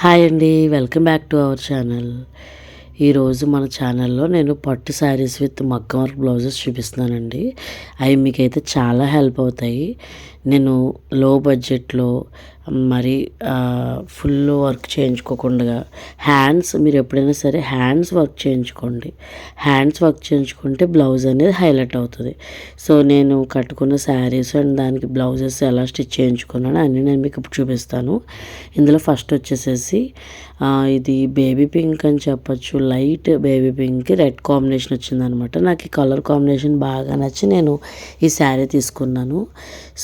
Hi అండి welcome back to our channel. ఈరోజు మన ఛానల్లో నేను పట్టు శారీస్ విత్ మగ్గం వర్క్ బ్లౌజెస్ చూపిస్తున్నానండి. అవి మీకైతే చాలా హెల్ప్ అవుతాయి. నేను లో బడ్జెట్లో మరి ఫుల్ వర్క్ చేయించుకోకుండా హ్యాండ్స్ మీరు ఎప్పుడైనా సరే హ్యాండ్స్ వర్క్ చేయించుకోండి. హ్యాండ్స్ వర్క్ చేయించుకుంటే బ్లౌజ్ అనేది హైలైట్ అవుతుంది. సో నేను కట్టుకున్న శారీస్ అండ్ దానికి బ్లౌజెస్ ఎలా స్టిచ్ చేయించుకున్నాను అన్నీ నేను మీకు ఇప్పుడు చూపిస్తాను. ఇందులో ఫస్ట్ వచ్చేసేసి ఇది బేబీ పింక్ అని చెప్పచ్చు. లైట్ బేబీ పింక్కి రెడ్ కాంబినేషన్ వచ్చిందనమాట. నాకు ఈ కలర్ కాంబినేషన్ బాగా నచ్చి నేను ఈ శారీ తీసుకున్నాను.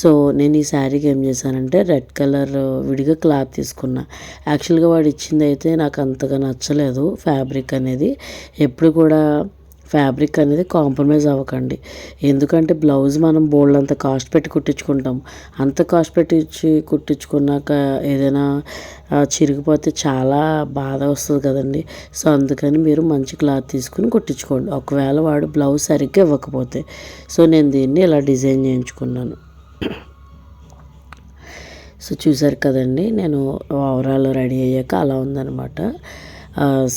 సో నేను ఈ శారీకి ఏం చేశానంటే రెడ్ కలర్ విడిగా క్లాత్ తీసుకున్నా. యాక్చువల్గా వాడు ఇచ్చింది అయితే నాకు అంతగా నచ్చలేదు ఫ్యాబ్రిక్ అనేది. ఎప్పుడు కూడా ఫ్యాబ్రిక్ అనేది కాంప్రమైజ్ అవ్వకండి. ఎందుకంటే బ్లౌజ్ మనం బోల్డ్ అంత కాస్ట్ పెట్టి కుట్టించుకుంటాం. అంత కాస్ట్ పెట్టించి కుట్టించుకున్నాక ఏదైనా చిరిగిపోతే చాలా బాధ వస్తుంది కదండి. సో అందుకని మీరు మంచి క్లాత్ తీసుకుని కుట్టించుకోండి. ఒకవేళ వాడు బ్లౌజ్ సరిగ్గా ఇవ్వకపోతే. సో నేను దీన్ని ఇలా డిజైన్ చేయించుకున్నాను. సో చూసారు కదండి నేను ఓవరాల్ రెడీ అయ్యాక అలా ఉందనమాట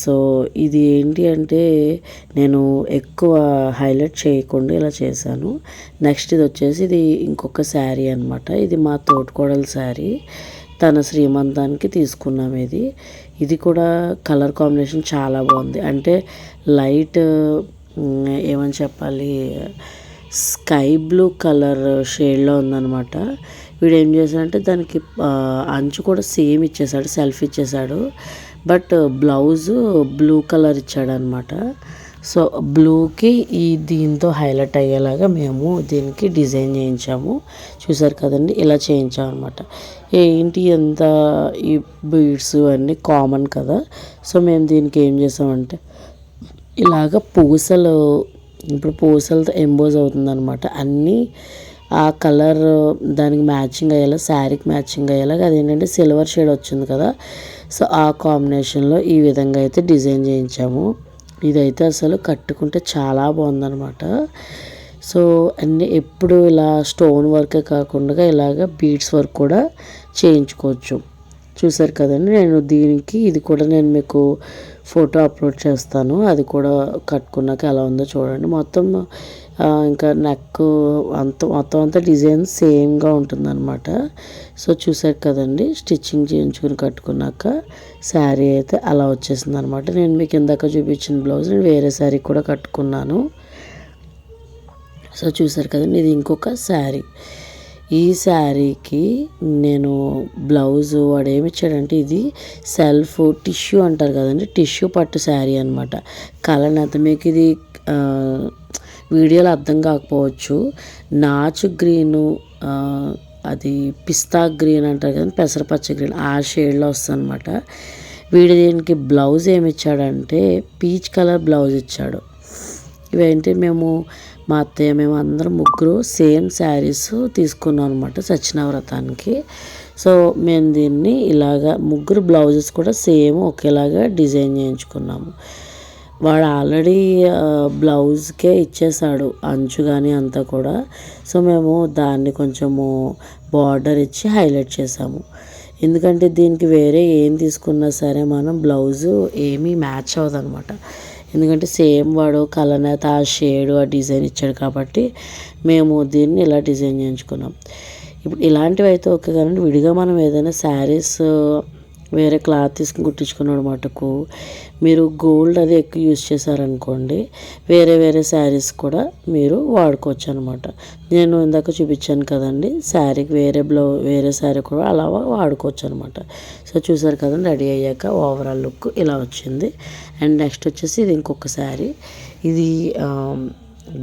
సో ఇది ఏంటి అంటే నేను ఎక్కువ హైలైట్ చేయకుండా ఇలా చేశాను. నెక్స్ట్ ఇది వచ్చేసి ఇది ఇంకొక శారీ అనమాట ఇది మా తోటకోడల శారీ. తన శ్రీమంతానికి తీసుకున్నాం ఇది. ఇది కూడా కలర్ కాంబినేషన్ చాలా బాగుంది. అంటే లైట్ ఏమని చెప్పాలి స్కై బ్లూ కలర్ షేడ్లో ఉందనమాట వీడు ఏం చేశాడంటే దానికి అంచు కూడా సేమ్ ఇచ్చేసాడు సెల్ఫ్ ఇచ్చేసాడు బట్ బ్లౌజు బ్లూ కలర్ ఇచ్చాడనమాట. సో బ్లూకి ఈ దీంతో హైలైట్ అయ్యేలాగా మేము దీనికి డిజైన్ చేయించాము. చూసారు కదండి ఇలా చేయించాం అనమాట ఏంటి ఎంత ఈ బీడ్స్ అన్నీ కామన్ కదా. సో మేము దీనికి ఏం చేసామంటే ఇలాగ పూసలు ఇప్పుడు పూసలతో ఎంబోజ్ అవుతుందన్నమాట. అన్నీ ఆ కలర్ దానికి మ్యాచింగ్ అయ్యేలా శారీకి మ్యాచింగ్ అయ్యేలాగా అదేంటంటే సిల్వర్ షేడ్ వచ్చింది కదా. సో ఆ కాంబినేషన్లో ఈ విధంగా అయితే డిజైన్ చేయించాము. ఇదైతే అసలు కట్టుకుంటే చాలా బాగుందనమాట సో అన్నీ ఎప్పుడు ఇలా స్టోన్ వర్కే కాకుండా ఇలాగ బీడ్స్ వర్క్ కూడా చేయించుకోవచ్చు. చూసారు కదండి నేను దీనికి ఇది కూడా నేను మీకు ఫోటో అప్లోడ్ చేస్తాను. అది కూడా కట్టుకున్నాక ఎలా ఉందో చూడండి. మొత్తం ఇంకా నెక్ అంత మొత్తం అంతా డిజైన్ సేమ్గా ఉంటుందన్నమాట. సో చూసారు కదండి స్టిచ్చింగ్ చేయించుకుని కట్టుకున్నాక శారీ అయితే అలా వచ్చేసింది అనమాట నేను మీకు ఇందాక చూపించిన బ్లౌజ్ నేను వేరే శారీ కూడా కట్టుకున్నాను. సో చూసారు కదండి ఇది ఇంకొక శారీ. ఈ శారీకి నేను బ్లౌజ్ వాడు ఏమి ఇచ్చాడంటే ఇది సెల్ఫ్ టిష్యూ అంటారు కదండి టిష్యూ పట్టు శారీ అనమాట కలర్ మీకు ఇది వీడియోలో అర్థం కాకపోవచ్చు. నాచు గ్రీను అది పిస్తా గ్రీన్ అంటారు కదా పెసరపచ్చ గ్రీన్ ఆ షేడ్లో వస్తుంది అనమాట వీడి దీనికి బ్లౌజ్ ఏమి ఇచ్చాడంటే పీచ్ కలర్ బ్లౌజ్ ఇచ్చాడు. ఇవేంటి మేము మా అత్తయ్య మేము అందరం ముగ్గురు సేమ్ శారీస్ తీసుకున్నాం అనమాట సత్యనవ్రతానికి. సో మేము దీన్ని ఇలాగా ముగ్గురు బ్లౌజెస్ కూడా సేమ్ ఒకేలాగా డిజైన్ చేయించుకున్నాము. వాడు ఆల్రెడీ బ్లౌజ్కే ఇచ్చేసాడు అంచు కానీ అంతా కూడా. సో మేము దాన్ని కొంచెము బార్డర్ ఇచ్చి హైలైట్ చేసాము. ఎందుకంటే దీనికి వేరే ఏం తీసుకున్నా సరే మనం బ్లౌజు ఏమీ మ్యాచ్ అవ్వదు అనమాట ఎందుకంటే సేమ్ వాడు కలనేత ఆ షేడ్ ఆ డిజైన్ ఇచ్చాడు కాబట్టి మేము దీన్ని ఇలా డిజైన్ చేయించుకున్నాం. ఇప్పుడు ఇలాంటివి అయితే ఓకే కానీ విడిగా మనం ఏదైనా శారీస్ వేరే క్లాత్ తీసుకుని కుట్టించుకున్నాడు మటుకు మీరు గోల్డ్ అది ఎక్కువ యూజ్ చేశారనుకోండి వేరే వేరే శారీస్ కూడా మీరు వాడుకోవచ్చు అనమాట నేను ఇందాక చూపించాను కదండి శారీకి వేరే బ్లౌ వేరే శారీ కూడా అలా వాడుకోవచ్చు అనమాట సో చూసారు కదండి రెడీ అయ్యాక ఓవరాల్ లుక్ ఇలా వచ్చింది. అండ్ నెక్స్ట్ వచ్చేసి ఇది ఇంకొక శారీ. ఇది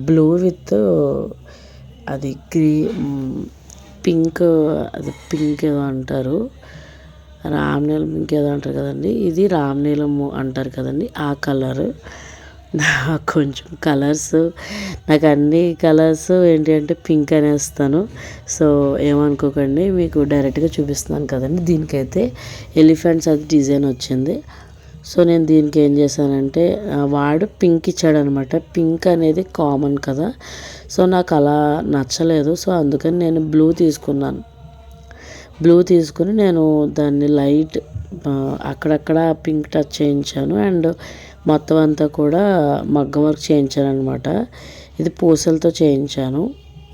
బ్లూ విత్ అది గ్రీ పింక్ అది పింక్ ఏదో అంటారు. రామనీలం ఇంకేదో అంటారు కదండి. ఇది రామనీలము అంటారు కదండి. ఆ కలర్. నాకు కొంచెం కలర్స్ నాకు అన్ని కలర్స్ ఏంటి అంటే పింక్ అనేస్తాను. సో ఏమనుకోకండి మీకు డైరెక్ట్గా చూపిస్తున్నాను కదండి. దీనికైతే ఎలిఫెంట్స్ అది డిజైన్ వచ్చింది. సో నేను దీనికి ఏం చేశానంటే వాడు పింక్ ఇచ్చాడనమాట. పింక్ అనేది కామన్ కదా. సో నాకు అలా నచ్చలేదు. సో అందుకని నేను బ్లూ తీసుకున్నాను. బ్లూ తీసుకుని నేను దాన్ని లైట్ అక్కడక్కడ పింక్ టచ్ చేయించాను. అండ్ మొత్తం అంతా కూడా మగ్గం వర్క్ చేయించాను అనమాట ఇది పూసలతో చేయించాను.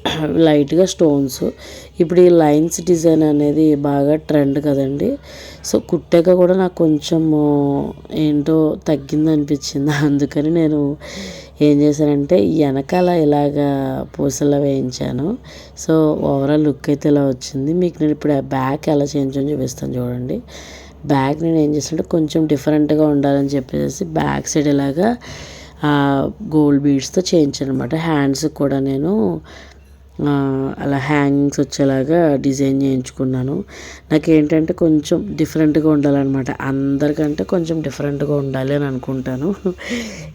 లైట్గా స్టోన్స్. ఇప్పుడు ఈ లైన్స్ డిజైన్ అనేది బాగా ట్రెండ్ కదండి. సో కుట్టాక కూడా నాకు కొంచెం ఏంటో తగ్గింది అనిపించింది అందుకని నేను ఏం చేశానంటే వెనకాల ఇలాగా పూసలా వేయించాను. సో ఓవరాల్ లుక్ అయితే ఇలా వచ్చింది. మీకు నేను ఇప్పుడు బ్యాక్ ఎలా చేయించని చూపిస్తాను చూడండి. బ్యాగ్ నేను ఏం చేస్తానంటే కొంచెం డిఫరెంట్గా ఉండాలని చెప్పేసి బ్యాక్ సైడ్ ఇలాగా గోల్డ్ బీడ్స్తో చేయించాను అనమాట హ్యాండ్స్ కూడా నేను అలా హ్యాంగింగ్స్ వచ్చేలాగా డిజైన్ చేయించుకున్నాను. నాకు ఏంటంటే కొంచెం డిఫరెంట్గా ఉండాలన్నమాట. అందరికంటే కొంచెం డిఫరెంట్గా ఉండాలి అని అనుకుంటాను.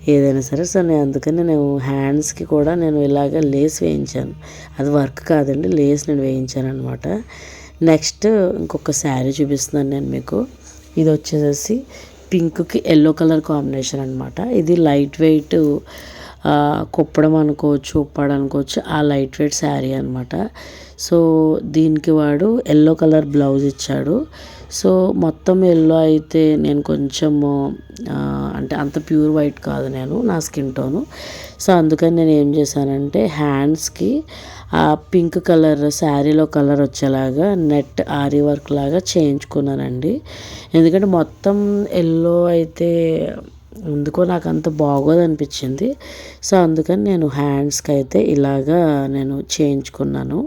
ఏదైనా సరే సో నేను అందుకని నేను హ్యాండ్స్కి కూడా నేను ఇలాగ లేస్ వేయించాను. అది వర్క్ కాదండి లేస్ నేను వేయించాను అనమాట నెక్స్ట్ ఇంకొక శారీ చూపిస్తున్నాను నేను మీకు. ఇది వచ్చేసేసి పింక్కి ఎల్లో కలర్ కాంబినేషన్ అనమాట ఇది లైట్ వెయిట్ కుప్పడం అనుకోవచ్చు ఉప్పాడు అనుకోవచ్చు ఆ లైట్ వెయిట్ శారీ అనమాట సో దీనికి వాడు ఎల్లో కలర్ బ్లౌజ్ ఇచ్చాడు. సో మొత్తం ఎల్లో అయితే నేను కొంచెము అంటే అంత ప్యూర్ వైట్ కాదు నేను నా స్కిన్ టోను. సో అందుకని నేను ఏం చేశానంటే హ్యాండ్స్కి ఆ పింక్ కలర్ శారీలో కలర్ వచ్చేలాగా నెట్ ఆరి వర్క్ లాగా చేయించుకున్నానండి. ఎందుకంటే మొత్తం ఎల్లో అయితే ఎందుకో నాకు అంత బాగోదు అనిపించింది సో అందుకని నేను హ్యాండ్స్కి అయితే ఇలాగా నేను చేయించుకున్నాను.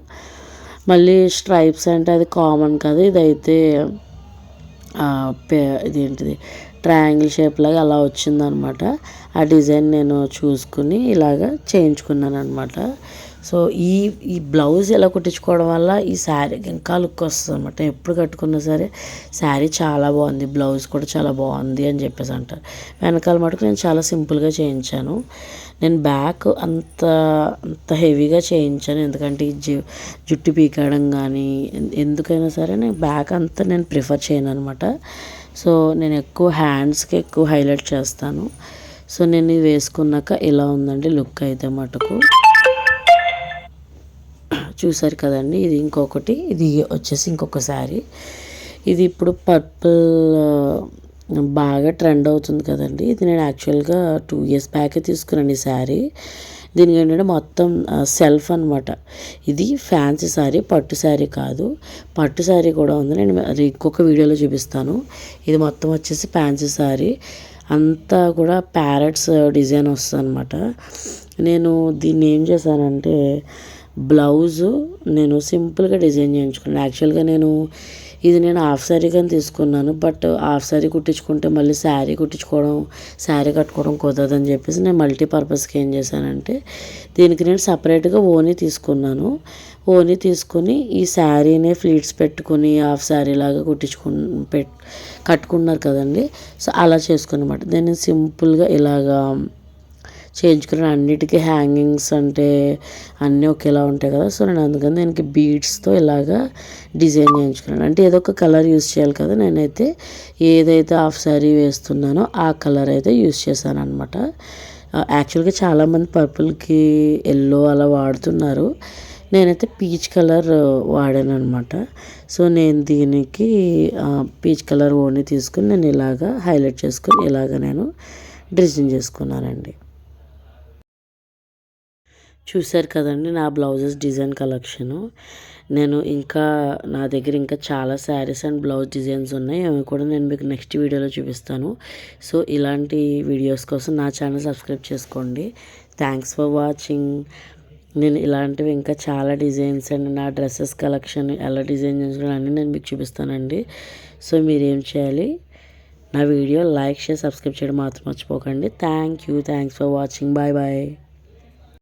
మళ్ళీ స్ట్రైప్స్ అంటే అది కామన్ కదా ఇదైతే ఇదేంటిది ట్రయాంగిల్ షేప్ లాగా అలా వచ్చిందనమాట. ఆ డిజైన్ నేను చూసుకుని ఇలాగా చేయించుకున్నాను అనమాట సో ఈ ఈ బ్లౌజ్ ఎలా కుట్టించుకోవడం వల్ల ఈ శారీ ఇంకా లుక్ వస్తుంది అనమాట ఎప్పుడు కట్టుకున్నా సరే శారీ చాలా బాగుంది బ్లౌజ్ కూడా చాలా బాగుంది అని చెప్పేసి అంటారు. వెనకాల మటుకు నేను చాలా సింపుల్గా చేయించాను. నేను బ్యాక్ అంత అంత హెవీగా చేయించాను. ఎందుకంటే ఈ జు జుట్టు పీకడం కానీ ఎందుకైనా సరే నేను బ్యాక్ అంతా నేను ప్రిఫర్ చేయను అనమాట సో నేను ఎక్కువ హ్యాండ్స్కి ఎక్కువ హైలైట్ చేస్తాను. సో నేను ఇది వేసుకున్నాక ఇలా ఉందండి లుక్ అయితే మటుకు. చూసారు కదండి ఇది ఇంకొకటి ఇది వచ్చేసి ఇంకొక శారీ. ఇది ఇప్పుడు పర్పుల్ బాగా ట్రెండ్ అవుతుంది కదండి. ఇది నేను యాక్చువల్గా టూ ఇయర్స్ బ్యాకే తీసుకున్నాను ఈ శారీ. దీనికి ఏంటంటే మొత్తం సెల్ఫ్ అనమాట ఇది ఫ్యాన్సీ శారీ పట్టు శారీ కాదు. పట్టు శారీ కూడా ఉంది. నేను అది ఇంకొక వీడియోలో చూపిస్తాను. ఇది మొత్తం వచ్చేసి ఫ్యాన్సీ శారీ. అంతా కూడా ప్యారెట్స్ డిజైన్ వస్తుంది అనమాట నేను దీన్ని ఏం చేశానంటే బ్లౌజు నేను సింపుల్గా డిజైన్ చేయించుకున్నాను యాక్చువల్గా నేను ఇది నేను హాఫ్ శారీ కానీ తీసుకున్నాను. బట్ హాఫ్ శారీ కుట్టించుకుంటే మళ్ళీ శారీ కుట్టించుకోవడం శారీ కట్టుకోవడం కుదరదని చెప్పేసి నేను మల్టీపర్పస్కి ఏం చేశానంటే దీనికి నేను సపరేట్గా ఓనీ తీసుకున్నాను. ఓనీ తీసుకుని ఈ శారీనే ఫ్లీట్స్ పెట్టుకుని హాఫ్ శారీ లాగా కుట్టించుకు పెట్ కట్టుకున్నారు కదండి. సో అలా చేసుకున్నమాట. నేను సింపుల్గా ఇలాగా చేయించుకున్నాను అన్నిటికీ హ్యాంగింగ్స్ అంటే అన్నీ ఒకేలా ఉంటాయి కదా. సో నేను అందుకని దానికి బీడ్స్తో ఇలాగా డిజైన్ చేయించుకున్నాను. అంటే ఏదో ఒక కలర్ యూస్ చేయాలి కదా. నేనైతే ఏదైతే హాఫ్ శారీ వేస్తున్నానో ఆ కలర్ అయితే యూస్ చేశాను అనమాట యాక్చువల్గా చాలామంది పర్పుల్కి ఎల్లో అలా వాడుతున్నారు. నేనైతే పీచ్ కలర్ వాడాను అనమాట సో నేను దీనికి పీచ్ కలర్ ఓన్లీ తీసుకుని నేను ఇలాగా హైలైట్ చేసుకుని ఇలాగ నేను డ్రెస్సింగ్ చేసుకున్నానండి. చూశారు కదండి నా బ్లౌజెస్ డిజైన్ కలెక్షను. నేను ఇంకా నా దగ్గర ఇంకా చాలా శారీస్ అండ్ బ్లౌజ్ డిజైన్స్ ఉన్నాయి. అవి కూడా నేను మీకు నెక్స్ట్ వీడియోలో చూపిస్తాను. సో ఇలాంటి వీడియోస్ కోసం నా ఛానల్ సబ్స్క్రైబ్ చేసుకోండి. థ్యాంక్స్ ఫర్ వాచింగ్ నేను ఇలాంటివి ఇంకా చాలా డిజైన్స్ అండ్ నా డ్రెస్సెస్ కలెక్షన్ ఎలా డిజైన్ చేసుకోవడం అన్నీ నేను మీకు చూపిస్తానండి. సో మీరేం చేయాలి? నా వీడియో లైక్ షేర్ సబ్స్క్రైబ్ చేయడం మాత్రం మర్చిపోకండి. Thank you thanks for watching bye bye